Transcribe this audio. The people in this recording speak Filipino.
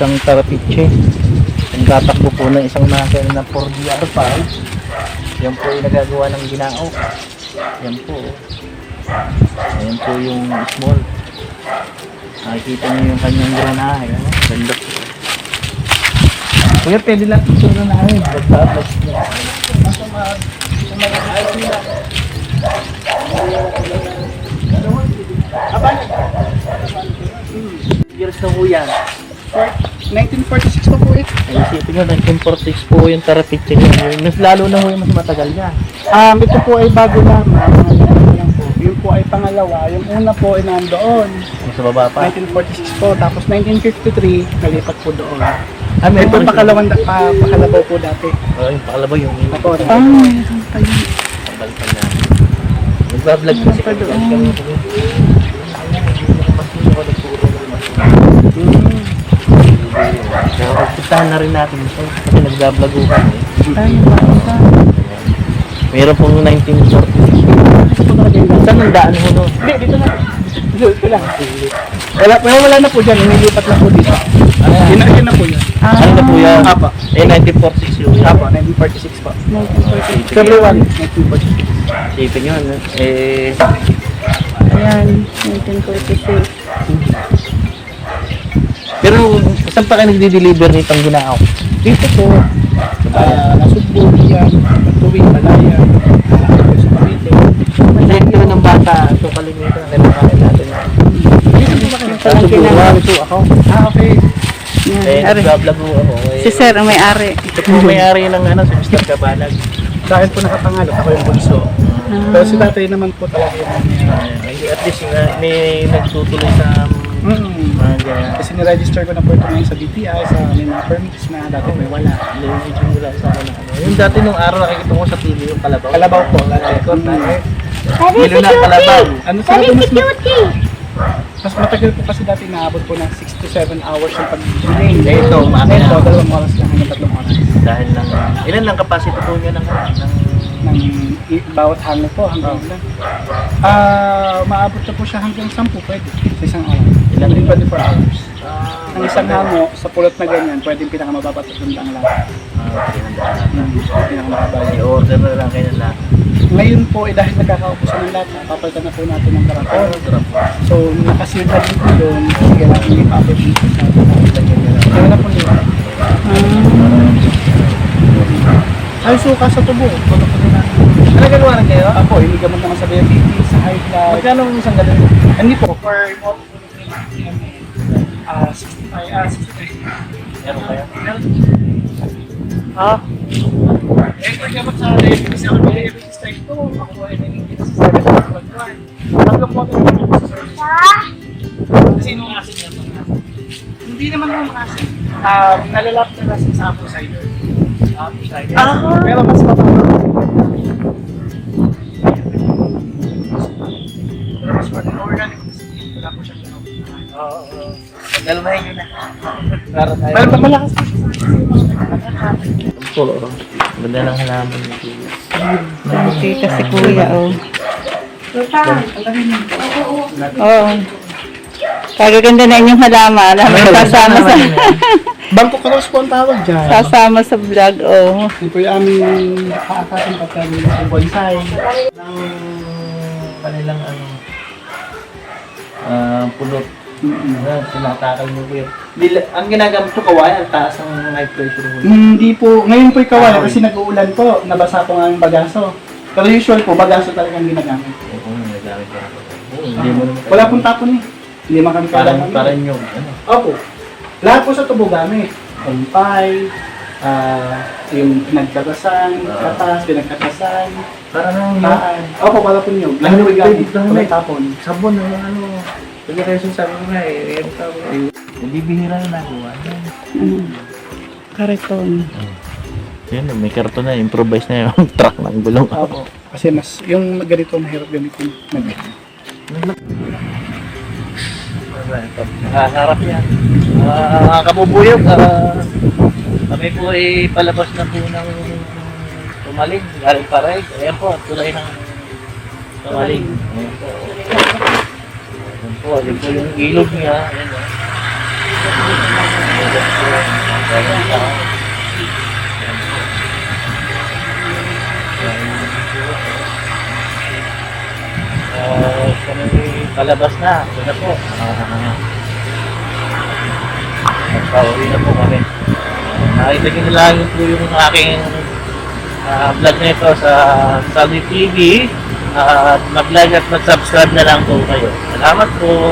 isang tarapiche. Ang tatakbo po ng isang makina na 4DR5. Yan po yung nagagawa ng ginao. Yan po. Ayan po yung small. Nakikita niyo yung kanyang granahe. Ano? Ganda po. Kuya, pwede lang ito granahe. Magtatas niya. Nasa mga ayos nila. Years na po yan. 1946 pa po eh. Ay, isipin nyo, 1946 po yung tarapiche niya. Mas lalo na ho yung mas matagal niya. Um, ito po ay bago lamang. Lang po. Yung po ay pangalawa. Yung una po ay nandoon. Yung sa baba pa. 1946 po. Tapos 1953, nalipat po doon. Ah, May po siya. pakalawang da, pa, pakalabaw po dati. Oh, yung pakalabaw yung yung Apo, yung- ah, Balikan na. Nagbablog kasi kami. Kami Kaya pagpuntahan na rin natin ito. Kasi nagbablog ko kami. Meron pong 1946. Saan ang daan ho nun? Hindi, dito na. Dito lang. Wala, wala, wala na po dyan. Inilipat lang po dito. Yun, na- yun na po yun. Ano na po yan? Apa. Eh, 1946 yun. Apo, 1946 po. Isipin February nyo, 1946. Isipin nyo, ano? Eh, Ayan, 1946. Pero saan pa kayo nagdi-deliver nitong ginaaw? Dito po, uh, nasugbo yan, Tuwing, Malaya, uh, sa Cavite. Ng bata, ito kalimitan na nilakain natin. Dito po ba kayo? Sa Suburan, ito ako. Ah, okay. Eh, nag-vlog ko ako. Eh, Si Sir ang may-ari. ito po may-ari ng ano, si Mr. Kabalag. Sa akin po nakapangalan, ako yung bunso. Pero si tatay naman po talaga yung at least uh, may nagtutuloy sa Mm. ganyan. Kasi niregister ko na po ito ngayon sa DTI, sa may mga permits na dati may wala. Medyo wala sa ano. Yung dati nung araw nakikita ko sa TV yung kalabaw. Kalabaw po, dati. Record na kalabaw. Ano sa mas, mas matagal po kasi dati naabot po ng 6 to 7 hours yung pag-train. Eh, ito, umakyat. Ngayon po, dalawang oras lang, hanggang tatlong oras. Dahil lang, ilan lang capacity po niya ng, ng ng i- bawat hango po hanggang ilan. Ah, maabot na po siya hanggang 10 pwede sa isang araw. Within 24 hours. Ang isang hango sa pulot na ganyan, pwede yung pinakamababa at ang lang. uh, 300 lang. Hmm, pinakamababa. I-order na lang kayo na Ngayon po, eh, dahil nagkakaupusan ng lata, papalitan na po natin ng karapon. So, nakaseal na dito doon, sige natin yung papel dito sa Kaya na po nila. Ay, suka sa tubo. Tulo po nila. Talaga naman kayo? Ako, iligamot naman sa diabetes, sa high blood. Magkano ang isang galon? Hindi po, for ah 65, ah 63. Meron kayo? Ah? Eh, kung gamot sa diabetes, ako may diabetes type 2, ako ay naningin sa 7.1. Tatlong po ito sa service. Kasi nung asin niya ito. Hindi naman nung asin. Um, nalalap na kasi sa apple cider. Cider. Ah! Pero mas matapang. Pero mas matapang. Organic Oo. Dalmahin nyo na. Para tayo. Pero malakas po siya Ang pulo. Ganda ng halaman ni Kuya. Nakikita si Kuya, oh. Oo. Kagaganda na inyong halaman. Namin sasama sa, Bangko Cross po ang tawag dyan. sasama sa vlog, oh. Po yung aming paakasin pagka ng bonsai. Ng kanilang ano, ah, pulot. Ah, tinatakal mo Kuya. Dila, ang ginagamit ko kawayan, ang taas ng high pressure mo. Hindi po, ngayon po ikaw Ah, kasi nag-uulan po, nabasa po nga ang bagaso. Pero usual po, bagaso talagang ginagamit. Oo, nagamit ko. Oo, hindi mo naman. Wala pong tapon eh. Hindi man kami Parang, kailangan. parang yung, ano, Opo. Lahat po sa tubo gamit. Kumpay, ah, yung pinagkatasan, Ah. katas, pinagkatasan, parang yung, taan. Opo, pala po nyo. Lahat Ano, po gamit. may tapon. sabon, ano, Pagka kayo sabi ko nga, eh, eh, sabi ko, eh, hindi bihira na nagawa. Mm. Kariton. Yan, may karton na, improvise na yung truck ng gulong. Opo. Kasi mas, yung ganito mahirap gamitin. Mag- Nakasarap yan. Ah, mga kabubuyog, ah, kami po ay palabas na po ng tumaling, galing paray. Ayan po, tulay ng tumaling. Ayan po. Ayan po, ayan po yung ilog niya. Ayan o. Maraming tao. Uh, kami na. Ito na po. Ah, Nagpauwi na po kami. Nakita nyo lang po yung aking ah, vlog nito sa Salvi TV. At mag-like at mag-subscribe na lang po kayo. Salamat po.